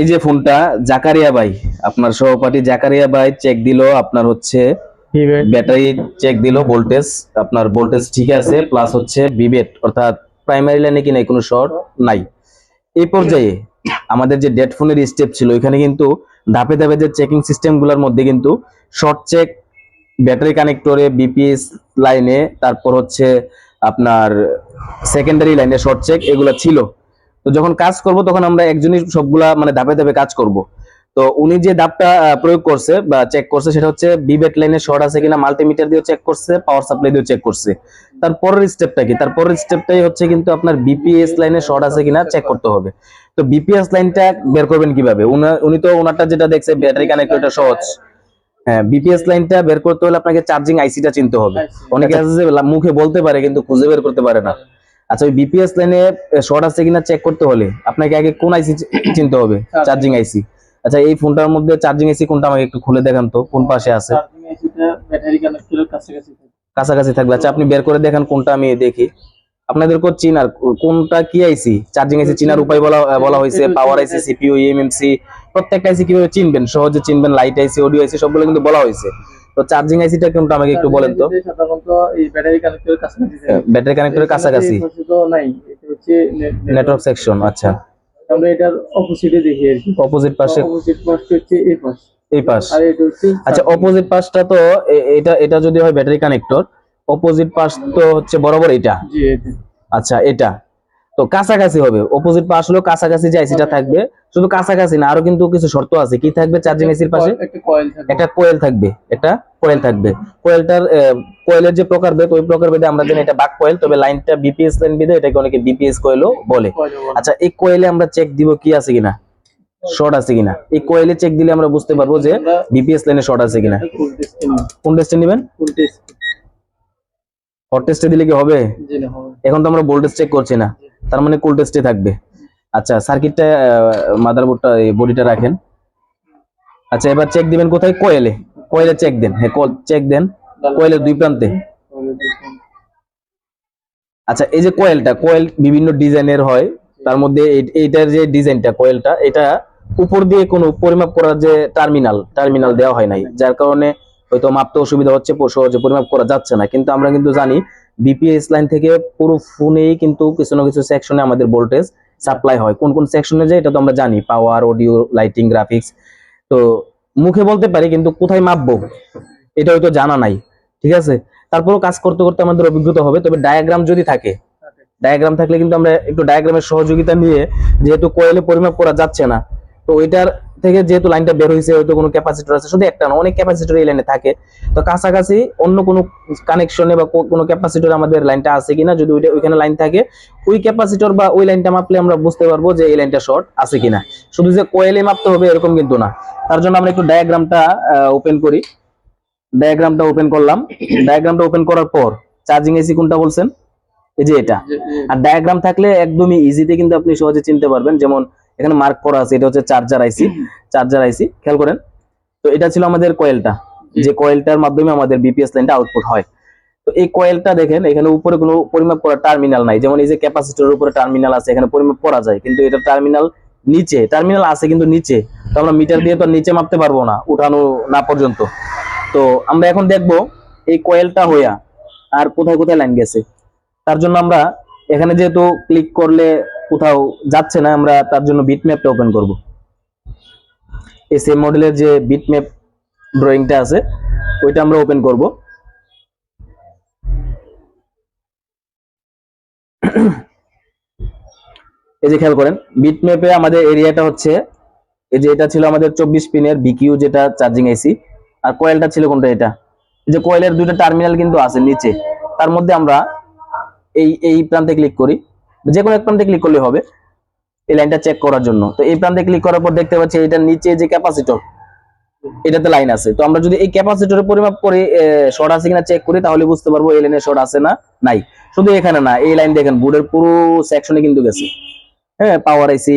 এই যে ফোনটা জাকারিয়া ভাই আপনার সহপাঠী জাকারিয়া ভাই চেক দিল আপনার হচ্ছে ব্যাটারি চেক দিল ভোল্টেজ আপনার ভোল্টেজ ঠিক আছে প্লাস হচ্ছে বিবেট অর্থাৎ প্রাইমারি লাইনে কি নাই কোনো শর্ট নাই। এই পর্যায়ে আমাদের যে ডেড ফোনের স্টেপ ছিল এখানে কিন্তু ধাপে ধাপে যে চেকিং সিস্টেমগুলোর মধ্যে কিন্তু শর্ট চেক ব্যাটারি কানেক্টরে বিপিএস লাইনে তারপর হচ্ছে আপনার সেকেন্ডারি লাইনে শর্ট চেক এগুলো ছিল। তো যখন কাজ করব তখন আমরা একজনই সবগুলা মানে ধাপে ধাপে কাজ করব। তো উনি যে আহ, প্রয়োগ করছে বা চেক করছে সেটা হচ্ছে বিবেট লাইনে শর্ট আছে কিনা মাল্টিমিটার দিয়ে চেক করছে পাওয়ার সাপ্লাই দিয়ে চেক করছে। তারপরের স্টেপটা কি? তারপরের স্টেপটাই হচ্ছে কিন্তু আপনার বিপিএস লাইনে শর্ট আছে কিনা চেক করতে হবে। তো বিপিএস লাইনটা বের করবেন কীভাবে? উনা- উনি তো ওনারটা যেটা দেখছে ব্যাটারি কানেক্টরটা সহজ। হ্যাঁ বিপিএস লাইনটা বের করতে হলে আপনাকে চার্জিং আইসিটা চিনতে হবে। অনেকে আছে যে মুখে বলতে পারে কিন্তু খুঁজে বের করতে পারে না। আচ্ছা ওই বিপিএস লাইনে শর্ট আছে কিনা চেক করতে হলে আপনাকে আগে কোন আইসি চিনতে হবে চার্জিং আইসি আচ্ছা এই ফোনটার মধ্যে চার্জিং আইসি কোনটা আমাকে একটু খুলে দেখান তো কোন পাশে আছে? কাছাকাছি থাকে থাকবে। আচ্ছা আপনি বের করে দেখান কোনটা আমি দেখি। আপনাদের আপনাদেরকে চিনার কোনটা কি আইসি চার্জিং আইসি চিনার উপায় বলা বলা হয়েছে পাওয়ার আইসি সিপিইউ ইএমএমসি প্রত্যেকটা আইসি কীভাবে চিনবেন? সহজে চিনবেন লাইট আইসি অডিও আইসি সবগুলো কিন্তু বলা হয়েছে। তো চার্জিং আইসিটা কোনটা আমাকে একটু বলেন তো? সাধারণত এই ব্যাটারি কানেক্টরের কাছাকাছি ব্যাটারি কানেক্টরের কাছাকাছি। তো নাই এটা হচ্ছে নেটওয়ার্ক সেকশন আচ্ছা। আমরা এটার অপোজিটে দেখি আর কি। অপোজিট পাশে। অপোজিট পাশটা হচ্ছে এই পাশ। এই পাশ। আর এটা হচ্ছে আচ্ছা অপোজিট পাশটা তো এটা এটা যদি হয় ব্যাটারি কানেক্টর অপোজিট পাশ তো হচ্ছে বরাবর এটা জি এটা আচ্ছা এটা। তো কাছাকাছি হবে। অপোজিট পাশ হলো কাছাকাছি যে আইসিটা থাকবে শুধু কাছাকাছি না আরও কিন্তু কিছু শর্ত আছে। কি থাকবে চার্জিং আইসির পাশে? একটা কয়েল থাকবে। একটা কোয়েল থাকবে কোয়েলটার কোয়েলের যে প্রকারভেদ ওই প্রকারভেদে আমরা জানি এটা বাক কোয়েল তবে লাইনটা বিপিএস লাইন বিদে এটাকে অনেকে বিপিএস কোয়েলও বলে। কয়েল বলে। আচ্ছা এই কোয়েলে আমরা চেক দিব কি আছে কিনা? শর্ট আছে কিনা? এই কোয়েলে চেক দিলে আমরা বুঝতে পারব যে বিপিএস লাইনে শর্ট আছে কিনা। কোন টেস্টে নেবেন? হট টেস্টে দিলে কি হবে? জেনে হবে। এখন তো আমরা ভোল্টেজ চেক করছি না। তার মানে কুল টেস্টে থাকবে। আচ্ছা সার্কিটটা মাদারবোর্ডটা বডিটা রাখেন। আচ্ছা এবার চেক দিবেন কোথায়? কোয়েলে। কোয়েলে চেক দেন। হ্যাঁ চেক দেন। কোয়েলের দুই প্রান্তে। আচ্ছা এই যে কোয়েলটা, কোয়েল বিভিন্ন ডিজাইনের হয়। তার মধ্যে এই- এইটার যে ডিজাইনটা, কোয়েলটা, এটা উপর দিয়ে কোনো পরিমাপ করার যে টার্মিনাল টার্মিনাল দেওয়া হয় নাই। যার কারণে হয়তো মাপতে অসুবিধা হচ্ছে, সহজে পরিমাপ করা যাচ্ছে না। কিন্তু আমরা কিন্তু জানি বিপিএস লাইন থেকে পুরো ফোনেই কিন্তু কিছু না কিছু সেকশনে আমাদের ভোল্টেজ সাপ্লাই হয়। কোন কোন সেকশনে যায় এটা তো আমরা জানি পাওয়ার অডিও লাইটিং গ্রাফিক্স তো মুখে বলতে পারি, কিন্তু কোথায় মাপবো? এটা হয়তো জানা নাই, ঠিক আছে? তারপরও কাজ করতে করতে আমাদের অভিজ্ঞতা হবে, তবে ডায়াগ্রাম যদি থাকে ডায়াগ্রাম থাকলে কিন্তু আমরা একটু ডায়াগ্রামের সহযোগিতা নিয়ে, যেহেতু কোয়েলে পরিমাপ করা যাচ্ছে না, তো ওইটার থেকে যেহেতু লাইনটা বের হয়েছে হয়তো কোনো ক্যাপাসিটর আছে। শুধু একটা না অনেক ক্যাপাসিটর এই লাইনে থাকে। তো কাছাকাছি অন্য কোনো কানেকশনে বা কোনো ক্যাপাসিটর আমাদের লাইনটা আছে কিনা যদি ওইটা ওইখানে লাইন থাকে ওই ক্যাপাসিটর বা ওই লাইনটা মাপলে আমরা বুঝতে পারব যে এই লাইনটা শর্ট আছে কিনা। শুধু যে কোয়েলে মাপতে হবে এরকম কিন্তু না। তার জন্য আমরা একটু ডায়াগ্রামটা ওপেন করি। ডায়াগ্রামটা ওপেন করলাম। ডায়াগ্রামটা ওপেন করার পর চার্জিং এসি কোনটা বলছেন? এই যে এটা। আর ডায়াগ্রাম থাকলে একদমই ইজিতে কিন্তু আপনি সহজে চিনতে পারবেন। যেমন এখানে মার্ক করা আছে এটা হচ্ছে চার্জার আইসি চার্জার আইসি খেয়াল করেন। তো এটা ছিল আমাদের কয়েলটা যে কয়েলটার মাধ্যমে আমাদের বিপিএস লাইনটা আউটপুট হয়। তো এই কয়েলটা দেখেন এখানে উপরে কোনো পরিমাপ করা টার্মিনাল নাই যেমন এই যে ক্যাপাসিটরের উপরে টার্মিনাল আছে এখানে পরিমাপ করা যায় কিন্তু এটা টার্মিনাল নিচে টার্মিনাল আছে কিন্তু নিচে তো আমরা মিটার দিয়ে তো নিচে মাপতে পারব না উঠানো না পর্যন্ত। তো আমরা এখন দেখব এই কয়েলটা হইয়া আর কোথায় কোথায় লাইন গেছে। তার জন্য আমরা এখানে যেহেতু ক্লিক করলে কোথাও যাচ্ছে না, আমরা তার জন্য বিট ম্যাপটা ওপেন করব। এই সেম মডেলের যে বিট ম্যাপ ড্রয়িংটা আছে, ওইটা আমরা ওপেন করব। এই যে খেয়াল করেন বিট ম্যাপে আমাদের এরিয়াটা হচ্ছে, এই যে এটা ছিল আমাদের চব্বিশ পিনের বিকিউ যেটা চার্জিং এসি আর কয়েলটা ছিল কোনটা এটা? এই যে কয়েলের দুইটা টার্মিনাল কিন্তু আছে নিচে। তার মধ্যে আমরা এই এই প্রান্তে ক্লিক করি। যে কোনো এক প্রান্তে ক্লিক করলে হবে এই লাইনটা চেক করার জন্য। তো এই প্রান্তে ক্লিক করার পর দেখতে পাচ্ছি এটার নিচে যে ক্যাপাসিটর এটাতে লাইন আছে। তো আমরা যদি এই ক্যাপাসিটরের পরিমাপ করে শর্ট আছে কিনা চেক করি, তাহলে বুঝতে পারব এই লাইনে শর্ট আছে না, নাই। শুধু এখানে না, এই লাইন দেখেন বোর্ডের পুরো সেকশনে কিন্তু গেছে। হ্যাঁ পাওয়ার আইসি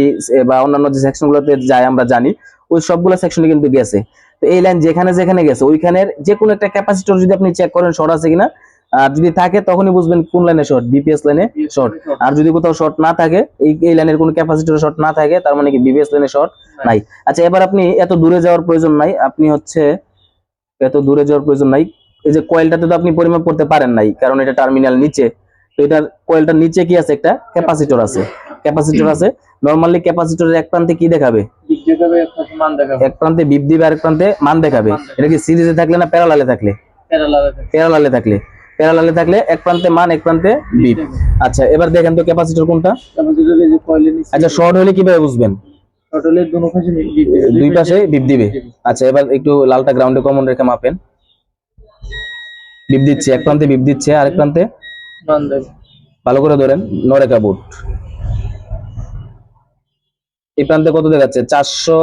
বা অন্যান্য যে সেকশন গুলোতে যায়, আমরা জানি, ওই সবগুলো সেকশনে কিন্তু গেছে। তো এই লাইন যেখানে যেখানে গেছে, ওইখানের যে কোনো একটা ক্যাপাসিটর যদি আপনি চেক করেন শর্ট আছে কিনা আর যদি থাকে তখনই বুঝবেন কোন লাইনে শর্ট বিপিএস লাইনে শর্ট আর যদি কোথাও শর্ট না থাকে এই এই লাইনের কোনো ক্যাপাসিটর শর্ট না থাকে তার মানে কি বিবিএস লাইনে শর্ট নাই। আচ্ছা এবার আপনি এত দূরে যাওয়ার প্রয়োজন নাই আপনি হচ্ছে এত দূরে যাওয়ার প্রয়োজন নাই। এই যে কয়েলটাতে তো আপনি পরিমাপ করতে পারেন নাই কারণ এটা টার্মিনাল নিচে। তো এটার কয়েলটার নিচে কি আছে একটা? ক্যাপাসিটর আছে। ক্যাপাসিটর আছে। নরমালি ক্যাপাসিটরের এক প্রান্তে কি দেখাবে? মান এক প্রান্তে বিপ দিবে আরেক প্রান্তে মান দেখাবে। এটা কি সিরিজে থাকলে না প্যারালালে থাকলে? প্যারালালে থাকলে। প্যারালালে থাকলে এক প্রান্তে মান এক প্রান্তে বিপ আচ্ছা এবার দেখেন তো ক্যাপাসিটর কোনটা। আচ্ছা শর্ট হলে কীভাবে বুঝবেন? দুই পাশে বিপ দিবে। আচ্ছা এবার একটু লালটা গ্রাউন্ডে কমন রেখে মাপেন। বিপ দিচ্ছে এক প্রান্তে বিপ দিচ্ছে আরেক প্রান্তে ভালো করে ধরেন নরেকা বুট এই প্রান্তে কত দেখাচ্ছে? চারশো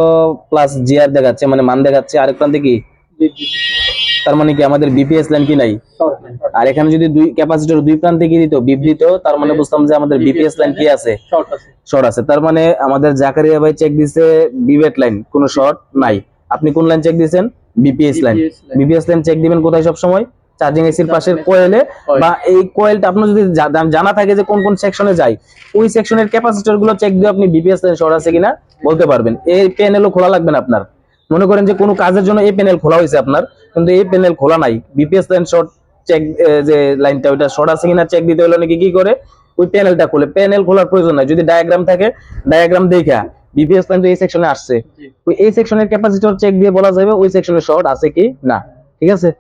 প্লাস জিআর দেখাচ্ছে মানে মান দেখাচ্ছে। আরেক প্রান্তে কি? তার মানে কি আমাদের বিপিএস লাইন কি নাই? আর এখানে যদি দুই ক্যাপাসিটর দুই প্রান্তে কি দিত? বিপ দিত তার মানে বুঝতাম যে আমাদের বিপিএস লাইন কি আছে? শর্ট আছে। তার মানে আমাদের জাকারিয়া ভাই চেক দিছে বিবেট লাইন কোনো শর্ট নাই। আপনি কোন লাইন চেক দিয়েছেন BPS line BPS line check দিবেন কোথায় সব সময় চার্জিং এসির পাশের কোয়েলে বা এই কোয়েলটা আপনার যদি জানা থাকে যে কোন কোন সেকশনে যায় ওই সেকশনের ক্যাপাসিটরগুলো চেক দিয়ে আপনি বিপিএস লাইন শর্ট আছে কিনা বলতে পারবেন। এই প্যানেলও খোলা লাগবে না আপনার। মনে করেন যে কোনো কাজের জন্য এই প্যানেল খোলা হয়েছে আপনার কিন্তু এই প্যানেল খোলা নাই। বিপিএস লাইন শর্ট চেক যে লাইনটা ওইটা শর্ট আছে কিনা চেক দিতে হলে নাকি কি করে? ওই প্যানেলটা খোলে। প্যানেল খোলার প্রয়োজন নাই। যদি ডায়াগ্রাম থাকে ডায়াগ্রাম দেখা। বিপিএস লাইন তো এই সেকশনে আসছে। ওই এই সেকশনের ক্যাপাসিটর চেক দিয়ে বলা যাবে ওই সেকশনে শর্ট আছে কি না। ঠিক আছে?